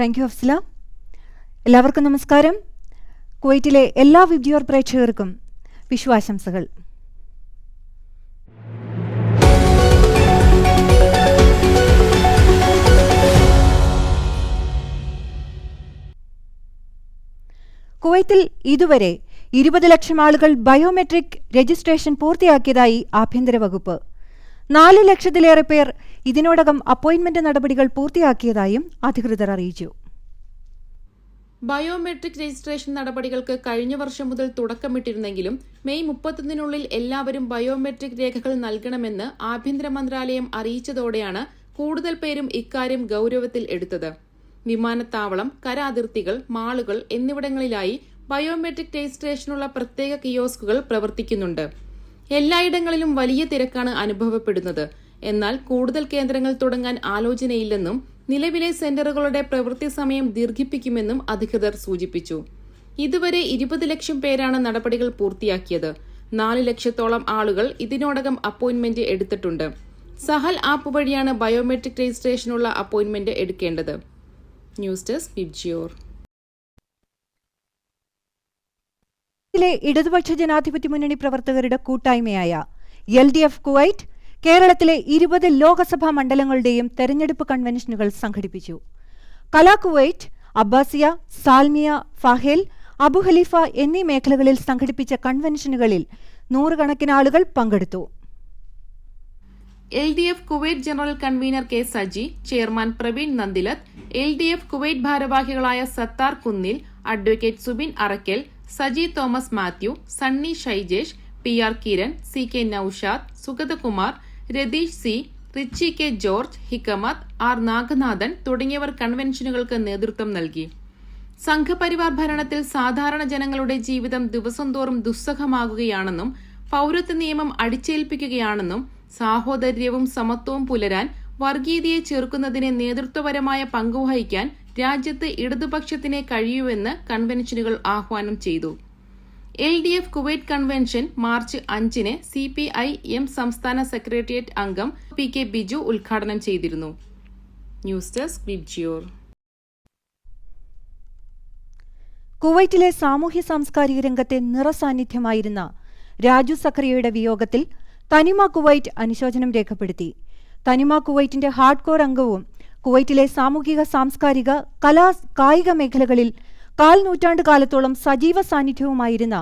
Thank you Afsala എല്ലാവർക്കും നമസ്കാരം. കുവൈറ്റിലെ എല്ലാ വിദ്യോർ പ്രേക്ഷകർക്കും വിശ്വാശംസകൾ. കുവൈത്തിൽ ഇതുവരെ ഇരുപത് ലക്ഷം ആളുകൾ ബയോമെട്രിക് രജിസ്ട്രേഷൻ പൂർത്തിയാക്കിയതായി ആഭ്യന്തര വകുപ്പ്. നാല് ലക്ഷത്തിലേറെ പേർ ഇതിനോടകം അപ്പോയിന്റ്മെന്റ് നടപടികൾ പൂർത്തിയാക്കിയതായും അധികൃതർ അറിയിച്ചു. ബയോമെട്രിക് രജിസ്ട്രേഷൻ നടപടികൾക്ക് കഴിഞ്ഞ വർഷം മുതൽ തുടക്കമിട്ടിരുന്നെങ്കിലും മെയ് മുപ്പത്തൊന്നിനുള്ളിൽ എല്ലാവരും ബയോമെട്രിക് രേഖകൾ നൽകണമെന്ന് ആഭ്യന്തര മന്ത്രാലയം അറിയിച്ചതോടെയാണ് കൂടുതൽ പേരും ഇക്കാര്യം ഗൌരവത്തിൽ എടുത്തത്. വിമാനത്താവളം കര അതിർത്തികൾ മാളുകൾ എന്നിവിടങ്ങളിലായി ബയോമെട്രിക് രജിസ്ട്രേഷനുള്ള പ്രത്യേക കിയോസ്കുകൾ പ്രവർത്തിക്കുന്നുണ്ട്. എല്ലായിടങ്ങളിലും വലിയ തിരക്കാണ് അനുഭവപ്പെടുന്നത്. എന്നാൽ കൂടുതൽ കേന്ദ്രങ്ങൾ തുടങ്ങാൻ ആലോചനയില്ലെന്നും നിലവിലെ സെന്ററുകളുടെ പ്രവൃത്തി സമയം ദീർഘിപ്പിക്കുമെന്നും അധികൃതർ സൂചിപ്പിച്ചു. ഇതുവരെ ഇരുപത് ലക്ഷം പേരാണ് നടപടികൾ പൂർത്തിയാക്കിയത്. നാല് ലക്ഷത്തോളം ആളുകൾ ഇതിനോടകം അപ്പോയിന്റ്മെന്റ് എടുത്തിട്ടുണ്ട്. സഹൽ ആപ്പ് വഴിയാണ് ബയോമെട്രിക് രജിസ്ട്രേഷനുള്ള അപ്പോയിന്റ്മെന്റ് എടുക്കേണ്ടത്. News desk Vibgyor. ഇടതുപക്ഷ ജനാധിപത്യ മുന്നണി പ്രവർത്തകരുടെ കൂട്ടായ്മയായ എൽ ഡി എഫ് കുവൈറ്റ് കേരളത്തിലെ ഇരുപത് ലോകസഭാ മണ്ഡലങ്ങളുടെയും തെരഞ്ഞെടുപ്പ് കൺവെൻഷനുകൾ സംഘടിപ്പിച്ചു. കലാകുവൈറ്റ് അബ്ബാസിയ സാൽമിയ ഫാഹേൽ അബു ഖലീഫ എന്നീ മേഖലകളിൽ സംഘടിപ്പിച്ച കൺവെൻഷനുകളിൽ നൂറുകണക്കിന് ആളുകൾ പങ്കെടുത്തു. L D F Kuwait general convener K Saji chairman Praveen Nandilath L D F Kuwait ഭാരവാഹികളായ Sathar Kunnil advocate Subin Arakkal Saji Thomas Mathew Sunny Shaijesh P R Kiran C K Noushad Sugathakumar Ratheesh C Richie K George Hikmath R Naganathan തുടങ്ങിയവർ കൺവെൻഷനുകൾക്ക് നേതൃത്വം നൽകി. സംഘപരിവാർ ഭരണത്തിൽ സാധാരണ ജനങ്ങളുടെ ജീവിതം ദിവസം തോറും ദുസ്സഹമാകുകയാണെന്നും പൌരത്വ നിയമം അടിച്ചേൽപ്പിക്കുകയാണെന്നും സാഹോദര്യവും സമത്വവും പുലരാൻ വർഗീയതയെ ചെറുക്കുന്നതിന് നേതൃത്വപരമായ പങ്കുവഹിക്കാൻ രാജ്യത്ത് ഇടതുപക്ഷത്തിനെ കഴിയൂവെന്ന് കൺവെൻഷനുകൾ ആഹ്വാനം ചെയ്തു. L D F Kuwait convention March അഞ്ചിന് സി പി ഐ എം സംസ്ഥാന സെക്രട്ടേറിയറ്റ് അംഗം പി കെ ബിജു ഉദ്ഘാടനം ചെയ്തിരുന്നു. News desk Vibgyor. കുവൈറ്റിലെ സാമൂഹ്യ സാംസ്കാരിക രംഗത്തെ നിറസാന്നിധ്യമായിരുന്ന രാജു സഖറിയയുടെ വിയോഗത്തിൽ തനിമ കുവൈറ്റ് അനുശോചനം രേഖപ്പെടുത്തി. തനിമ കുവൈറ്റിന്റെ ഹാർഡ് കോർ അംഗവും കുവൈറ്റിലെ സാമൂഹിക സാംസ്കാരിക കലാ കായിക മേഖലകളിൽ കാൽ നൂറ്റാണ്ട് കാലത്തോളം സജീവ സാന്നിധ്യവുമായിരുന്ന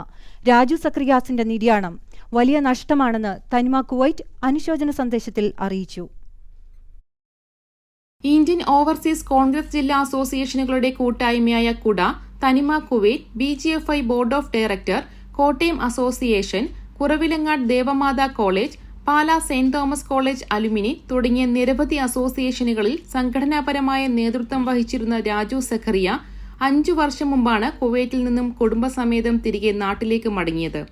രാജു സക്രിയാസിന്റെ നിര്യാണം വലിയ നഷ്ടമാണെന്ന് തനിമ കുവൈറ്റ് അനുശോചന സന്ദേശത്തിൽ അറിയിച്ചു. ഇന്ത്യൻ ഓവർസീസ് കോൺഗ്രസ് ജില്ലാ അസോസിയേഷനുകളുടെ കൂട്ടായ്മയായ Kuda Thanima Kuwait B G F I board of director Kottayam association Kuravilangad Devamatha college Pala saint Thomas college alumni തുടങ്ങിയ നിരവധി അസോസിയേഷനുകളിൽ സംഘടനാപരമായ നേതൃത്വം വഹിച്ചിരുന്ന രാജു സഖറിയ അഞ്ചു വർഷം മുമ്പാണ് കുവൈറ്റിൽ നിന്നും കുടുംബസമേതം തിരികെ നാട്ടിലേക്ക് മടങ്ങിയത്.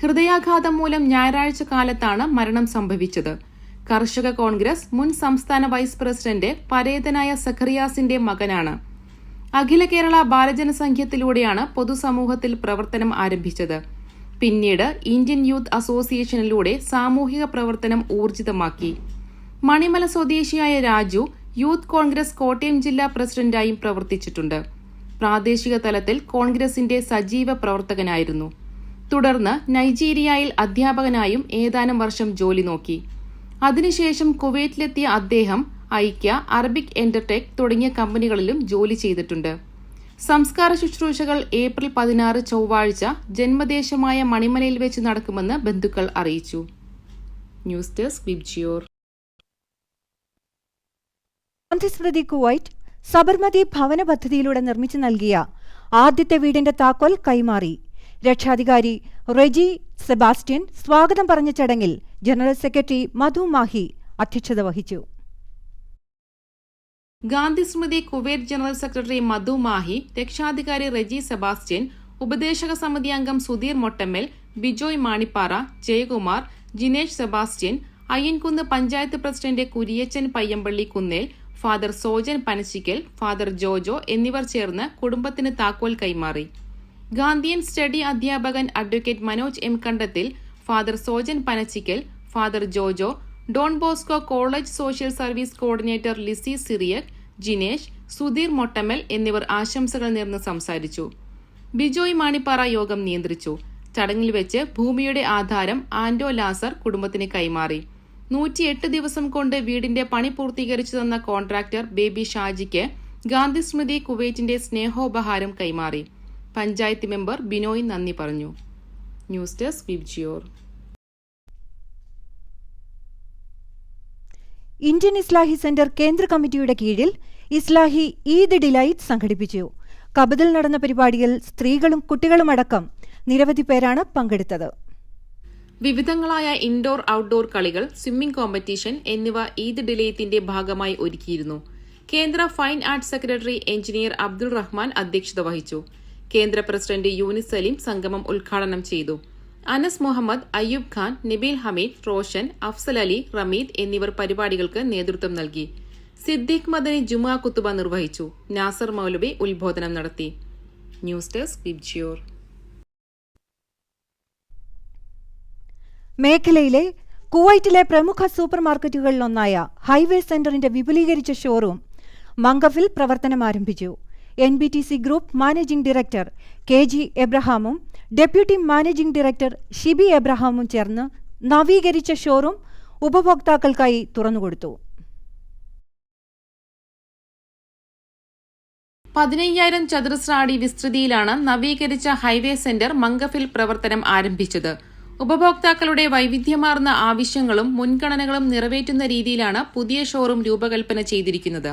ഹൃദയാഘാതം മൂലം ഞായറാഴ്ച കാലത്താണ് മരണം സംഭവിച്ചത്. കർഷക കോൺഗ്രസ് മുൻ സംസ്ഥാന വൈസ് പ്രസിഡന്റ് പരേതനായ സഖറിയാസിന്റെ മകനാണ്. അഖില കേരള ബാലജന സംഘത്തിലൂടെയാണ് പൊതുസമൂഹത്തിൽ പ്രവർത്തനം ആരംഭിച്ചത്. പിന്നീട് ഇന്ത്യൻ യൂത്ത് അസോസിയേഷനിലൂടെ സാമൂഹിക പ്രവർത്തനം ഊർജിതമാക്കി. മണിമല സ്വദേശിയായ രാജു യൂത്ത് കോൺഗ്രസ് കോട്ടയം ജില്ലാ പ്രസിഡന്റായും പ്രവർത്തിച്ചിട്ടുണ്ട്. പ്രാദേശിക തലത്തിൽ കോൺഗ്രസിന്റെ സജീവ പ്രവർത്തകനായിരുന്നു. തുടർന്ന് നൈജീരിയയിൽ അധ്യാപകനായും ഏതാനും വർഷം ജോലി നോക്കി. അതിനുശേഷം കുവൈറ്റിലെത്തിയ അദ്ദേഹം ഐക്യ അറബിക് എന്റർടെക് തുടങ്ങിയ കമ്പനികളിലും ജോലി ചെയ്തിട്ടുണ്ട്. സംസ്കാര ശുശ്രൂഷകൾ ഏപ്രിൽ പതിനാറ് ചൊവ്വാഴ്ച ജന്മദേശമായ മണിമലയിൽ വെച്ച് നടക്കുമെന്ന് ബന്ധുക്കൾ അറിയിച്ചു. News desk Vibgyor. Kuwait Sabarmathi ഭവന പദ്ധതിയിലൂടെ നിർമ്മിച്ചു നൽകിയ ആദ്യത്തെ വീടിന്റെ താക്കോൽ കൈമാറി. രക്ഷാധികാരി റെജി സെബാസ്റ്റ്യൻ സ്വാഗതം പറഞ്ഞ ചടങ്ങിൽ ജനറൽ സെക്രട്ടറി മധു മാഹി അധ്യക്ഷത വഹിച്ചു. Gandhi Smriti Kuwait general secretary Madhu Mahi രക്ഷാധികാരി റെജി സെബാസ്റ്റ്യൻ ഉപദേശക സമിതി അംഗം Sudheer Mottammal Bijoy Manippara Jayakumar Jinesh Sebastian Ayyankunnu panchayat president Kuriachan Payyampally Kunnel father Sojan Panasikkal father Jojo എന്നിവർ ചേർന്ന് കുടുംബത്തിന് താക്കോൽ കൈമാറി. ഗാന്ധിയൻ സ്റ്റഡി അധ്യാപകൻ advocate Manoj M Kandathil father Sojan Panachikkal father Jojo Don Bosco college social service coordinator Lissy Cyriac Jinesh Sudheer Mottamal എന്നിവർ ആശംസകൾ നേർന്ന് സംസാരിച്ചു. ബിജോയ് മാണിപ്പാറ യോഗം നിയന്ത്രിച്ചു. ചടങ്ങിൽ വെച്ച് ഭൂമിയുടെ ആധാരം ആൻഡോ ലാസർ കുടുംബത്തിന് കൈമാറി. നൂറ്റിയെട്ട് ദിവസം കൊണ്ട് വീടിന്റെ പണി പൂർത്തീകരിച്ചു തന്ന കോൺട്രാക്ടർ ബേബി ഷാജിക്ക് ഗാന്ധി സ്മൃതി കുവൈറ്റിന്റെ സ്നേഹോപഹാരം കൈമാറി. പഞ്ചായത്ത് മെമ്പർ ബിനോയ് നന്ദി പറഞ്ഞു. News desk Vibgyor Indian Islahi centre കേന്ദ്ര കമ്മിറ്റിയുടെ കീഴിൽ ഇസ്ലാഹി ഈദ് ഡിലൈറ്റ് സംഘടിപ്പിച്ചു. കബദിൽ നടന്ന പരിപാടിയിൽ സ്ത്രീകളും കുട്ടികളുമടക്കം നിരവധി പേരാണ് പങ്കെടുത്തത്. വിവിധങ്ങളായ ഇൻഡോർ ഔട്ട്ഡോർ കളികൾ സ്വിമ്മിംഗ് കോമ്പറ്റീഷൻ എന്നിവ ഈദ് ഡിലയത്തിന്റെ ഭാഗമായി ഒരുക്കിയിരുന്നു. കേന്ദ്ര fine arts secretary engineer Abdul Rahman അധ്യക്ഷത വഹിച്ചു. കേന്ദ്ര പ്രസിഡന്റ് യൂനിസ് സലീം സംഗമം ഉദ്ഘാടനം ചെയ്തു. അനസ് മുഹമ്മദ് അയ്യൂബ് ഖാൻ നബീൽ ഹമീദ് റോഷൻ അഫ്സൽ അലി റമീദ് എന്നിവർ പരിപാടികൾക്ക് നേതൃത്വം നൽകി. സിദ്ദീഖ് മദനി ജുമാ കുത്തുബ നിർവഹിച്ചു. നാസർ മൗലബി ഉദ്ബോധനം നടത്തി. News desk Vibgyor. മേഖലയിലെ കുവൈറ്റിലെ പ്രമുഖ സൂപ്പർ മാർക്കറ്റുകളിലൊന്നായ ഹൈവേ സെന്ററിന്റെ വിപുലീകരിച്ച ഷോറൂം മംഗഫിൽ പ്രവർത്തനം ആരംഭിച്ചു. N B T C group managing director K G എബ്രഹാമും deputy managing director Shibi എബ്രഹാമും ചേർന്ന് നവീകരിച്ച ഷോറൂം ഉപഭോക്താക്കൾക്കായി തുറന്നുകൊടുത്തു. പതിനയ്യായിരം ചതുരശ്ര അടി വിസ്തൃതിയിലാണ് നവീകരിച്ച ഹൈവേ സെന്റർ മംഗഫിൽ പ്രവർത്തനം ആരംഭിച്ചത്. ഉപഭോക്താക്കളുടെ വൈവിധ്യമാർന്ന ആവശ്യങ്ങളും മുൻഗണനകളും നിറവേറ്റുന്ന രീതിയിലാണ് പുതിയ ഷോറൂം രൂപകൽപ്പന ചെയ്തിരിക്കുന്നത്.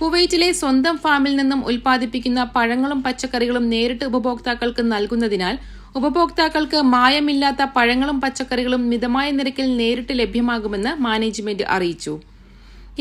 കുവൈറ്റിലെ സ്വന്തം ഫാമിൽ നിന്നും ഉൽപ്പാദിപ്പിക്കുന്ന പഴങ്ങളും പച്ചക്കറികളും നേരിട്ട് ഉപഭോക്താക്കൾക്ക് നൽകുന്നതിനാൽ ഉപഭോക്താക്കൾക്ക് മായമില്ലാത്ത പഴങ്ങളും പച്ചക്കറികളും മിതമായ നിരക്കിൽ നേരിട്ട് ലഭ്യമാകുമെന്ന് മാനേജ്മെന്റ് അറിയിച്ചു.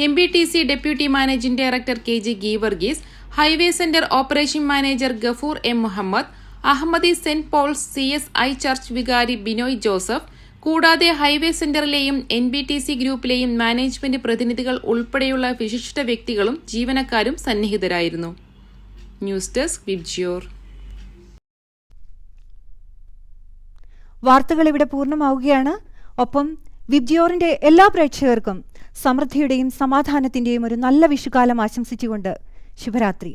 M B T C deputy managing director K G Geevarghese highway centre operation manager Gafoor M Muhammad Ahmadi saint Paul's C S I church വികാരി ബിനോയ് ജോസഫ് കൂടാതെ ഹൈവേ സെന്ററിലെയും എൻ ബി ടി സി ഗ്രൂപ്പിലെയും മാനേജ്മെന്റ് പ്രതിനിധികൾ ഉൾപ്പെടെയുള്ള വിശിഷ്ട വ്യക്തികളും ജീവനക്കാരും സന്നിഹിതരായിരുന്നു. News desk Vibgyor. വാർത്തകൾ ഇവിടെ പൂർണമാവുകയാണ്. ഒപ്പം വിബ്ജിയോറിന്റെ എല്ലാ പ്രേക്ഷകർക്കും സമൃദ്ധിയുടെയും സമാധാനത്തിന്റെയും ഒരു നല്ല വിഷുകാലം ആശംസിച്ചുകൊണ്ട് ശുഭരാത്രി